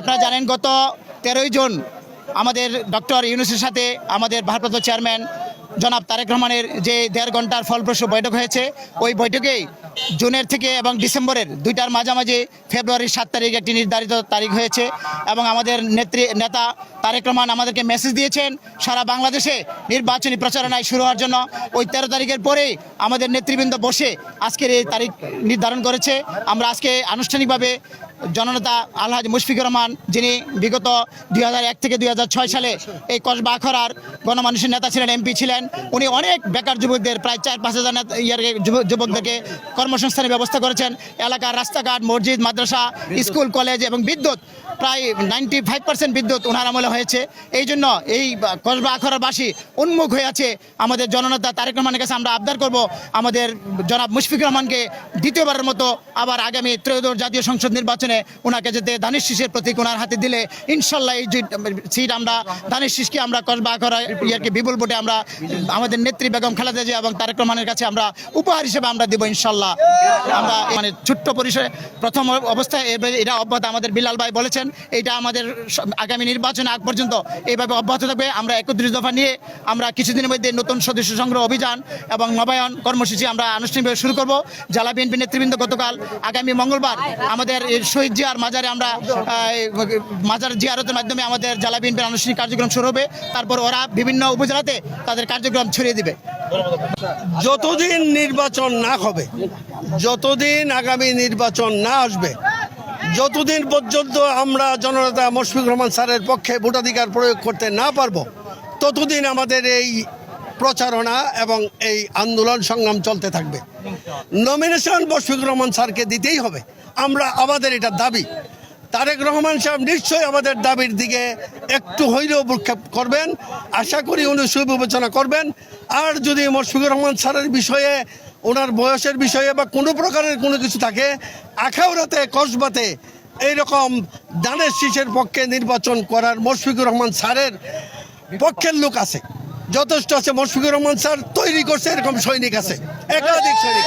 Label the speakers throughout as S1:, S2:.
S1: আপনারা জানেন গত তেরোই জুন আমাদের ডক্টর ইউনুসের সাথে আমাদের ভারপ্রাপ্ত চেয়ারম্যান জনাব তারেক রহমানের যে দেড় ঘণ্টার ফলপ্রসূ বৈঠক হয়েছে, ওই বৈঠকেই জুনের থেকে এবং ডিসেম্বরের দুইটার মাঝামাঝি ফেব্রুয়ারির সাত তারিখ একটি নির্ধারিত তারিখ হয়েছে এবং আমাদের নেত্রী, নেতা তারেক রহমান আমাদেরকে মেসেজ দিয়েছেন, সারা বাংলাদেশে নির্বাচনী প্রচারণায় শুরু হওয়ার জন্য। ওই তেরো তারিখের পরেই আমাদের নেতৃবৃন্দ বসে আজকের এই তারিখ নির্ধারণ করেছে। আমরা আজকে আনুষ্ঠানিকভাবে জননেতা আলহাজ মুশফিকুর রহমান যিনি বিগত দুই এক থেকে দুই হাজার ছয় সালে এই কসবা আখড়ার গণমানুষের নেতা ছিলেন এমপি ছিলেন উনি অনেক বেকার যুবকদের প্রায় চার পাঁচ হাজার নেতা- ইয়ার যুব- যুবকদেরকে কর্মসংস্থানের ব্যবস্থা করেছেন। এলাকার রাস্তাঘাট মসজিদ মাদ্রাসা স্কুল কলেজ এবং বিদ্যুৎ প্রায় নাইনটি ফাইভ পার্সেন্ট বিদ্যুৎ ওনার আমলে হয়েছে। এই জন্য এই কসবা আখড়াবাসী উন্মুখ হয়ে আছে। আমাদের জননেতা তারেক রহমানের কাছে আমরা আবদার করব আমাদের জনাব মুশফিকুর রহমানকে দ্বিতীয়বারের মতো আবার আগামী ত্রয়োদশ জাতীয় সংসদ নির্বাচনে ওনাকে যেতে দানিশ শীষের প্রতীক ওনার হাতে দিলে ইনশাল্লাহ এই সিট আমরা দানিশ শীষকে আমরা কসবা আখড়া ইয়ারকে বিপুল ভোটে আমরা আমাদের নেত্রী বেগম খালেদা জিয়া এবং তারেক রহমানের কাছে আমরা উপহার হিসেবে আমরা দেবো ইনশাল্লাহ। আমরা মানে ছোট্ট পরিসরে প্রথম অবস্থায় এটা অব্যাহত আমাদের বিলাল ভাই বলেছেন, এটা আমাদের আগামী নির্বাচনে আগ পর্যন্ত এইভাবে অব্যাহত থাকবে। আমরা একত্রিশ দফা নিয়ে আমরা কিছুদিনের মধ্যে নতুন সদস্য সংগ্রহ অভিযান এবং নবায়ন কর্মসূচি আমরা আনুষ্ঠানিকভাবে শুরু করব। জেলা বিএনপি নেতৃবৃন্দ গতকাল আগামী মঙ্গলবার আমাদের শহীদ জিয়ার মাজারে আমরা মাজার জিয়ারতের মাধ্যমে আমাদের জেলা বিএনপির আনুষ্ঠানিক কার্যক্রম শুরু হবে। তারপর ওরা বিভিন্ন উপজেলাতে তাদের কার্যক্রম ছড়িয়ে দিবে।
S2: যতদিন নির্বাচন না হবে, যতদিন আগামী নির্বাচন না আসবে, যতদিন পর্যন্ত আমরা জননেতা মুশফিকুর রহমান স্যারের পক্ষে ভোটাধিকার প্রয়োগ করতে না পারব, ততদিন আমাদের এই প্রচারণা এবং এই আন্দোলন সংগ্রাম চলতে থাকবে। নমিনেশন মুশফিকুর রহমান স্যারকে দিতেই হবে। আমরা আমাদের এটা দাবি। তারেক রহমান সাহেব নিশ্চয়ই আমাদের দাবির দিকে একটু হইলেও ভ্রুক্ষেপ করবেন। আশা করি উনি সুবিবেচনা করবেন। আর যদি মুশফিকুর রহমান স্যারের বিষয়ে, ওনার বয়সের বিষয়ে বা কোনো প্রকারের কোনো কিছু থাকে, আখাউড়াতে, কসবাতে এইরকম দানের শীষের পক্ষে নির্বাচন করার মুশফিকুর রহমান স্যারের পক্ষের লোক আছে। যথেষ্ট আছে মুশফিকুর রহমান স্যার তৈরি করছে এরকম সৈনিক আছে, একাধিক সৈনিক।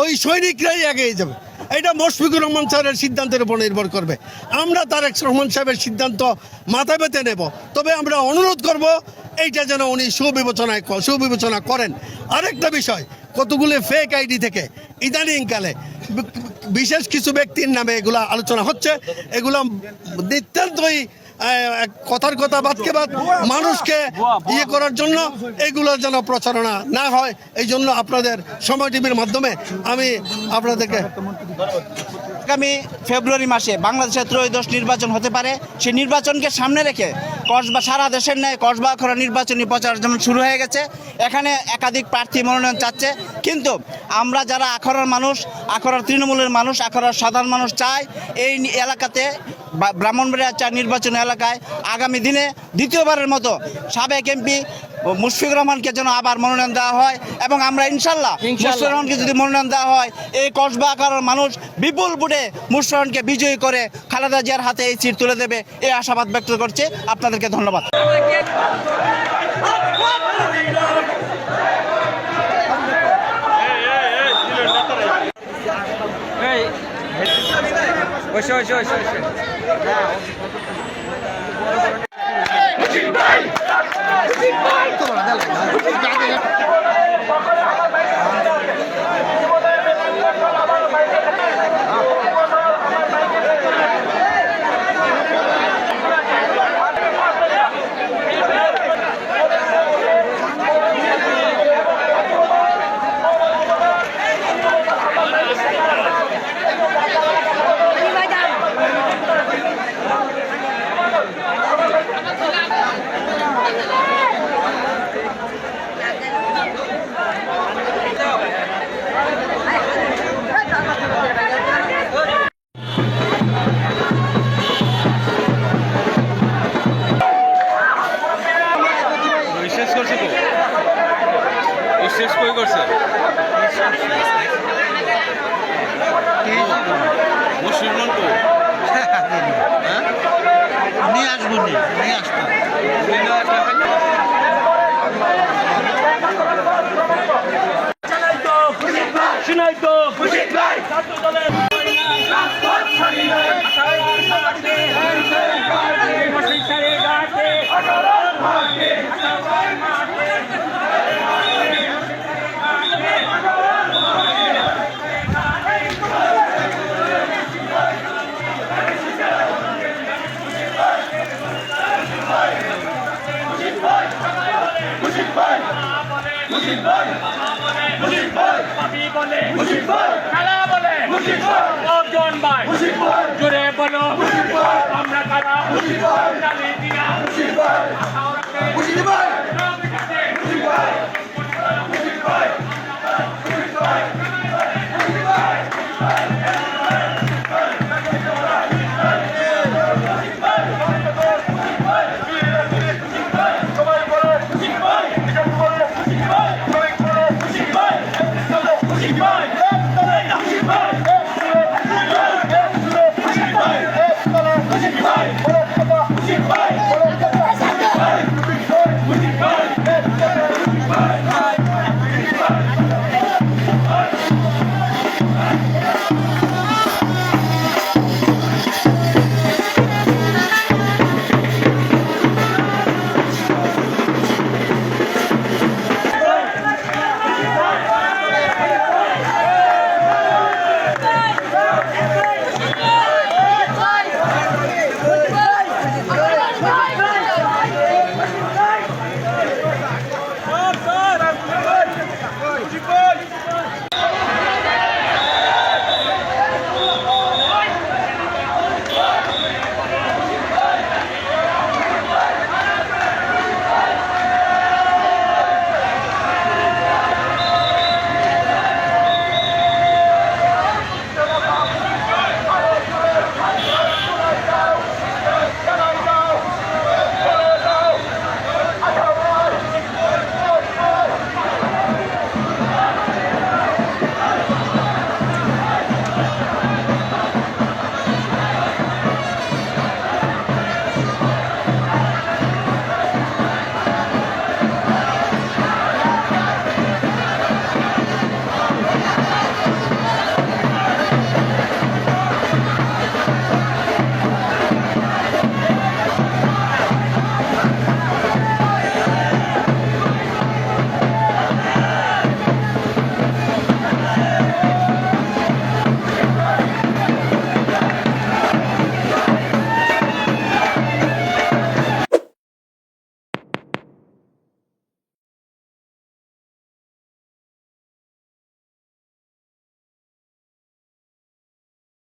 S2: ওই সৈনিকরাই এগিয়ে যাবে। এটা মুশফিকুর রহমান স্যারের সিদ্ধান্তের উপর নির্ভর করবে। আমরা তারেক রহমান সাহেবের সিদ্ধান্ত মাথা পেতে নেব। তবে আমরা অনুরোধ করব, এইটা যেন উনি সুবিবেচনায় সুবিবেচনা করেন। আরেকটা বিষয়, কতগুলো ফেক আইডি থেকে ইদানিংকালে বিশেষ কিছু ব্যক্তির নামে এগুলা আলোচনা হচ্ছে। এগুলো এক কথার কথা বাদকে বাদ, মানুষকে ইয়ে করার জন্য এগুলো যেন প্রচারণা না হয়, এই জন্য আপনাদের সময় টিভির মাধ্যমে আমি আপনাদেরকে
S3: আগামী ফেব্রুয়ারি মাসে বাংলাদেশে ত্রয়োদশ নির্বাচন হতে পারে সেই নির্বাচনকে সামনে রেখে কসবা, সারা দেশের ন্যায় কসবা খোলা নির্বাচনী প্রচার যেমন শুরু হয়ে গেছে, এখানে একাধিক প্রার্থী মনোনয়ন চাচ্ছে। কিন্তু আমরা যারা আখড়ার মানুষ, আখড়ার তৃণমূলের মানুষ, আখড়ার সাধারণ মানুষ চাই, এই এলাকাতে ব্রাহ্মণবাড়িয়া চা নির্বাচন এলাকায় আগামী দিনে দ্বিতীয়বারের মতো সাবেক এমপি মুশফিকুর রহমানকে যেন আবার মনোনয়ন দেওয়া হয় এবং আমরা ইনশাল্লাহ মুশফিকুর রহমানকে যদি মনোনয়ন দেওয়া হয় এই কসবা আকারের মানুষ বিপুল বুটে মুশফিকুর রহমানকে বিজয়ী করে খালেদা জিয়ার হাতে এই সিট তুলে দেবে এই আশাবাদ ব্যক্ত করছে আপনাদেরকে ধন্যবাদ
S4: 再来一个，个。
S1: নিয়ে আসব। নিয়ে আসব
S5: সিনাইতো অর্জন ভাই। জুড়ে বলো। আমরা কারা? জানি দিয়া
S6: Musikball!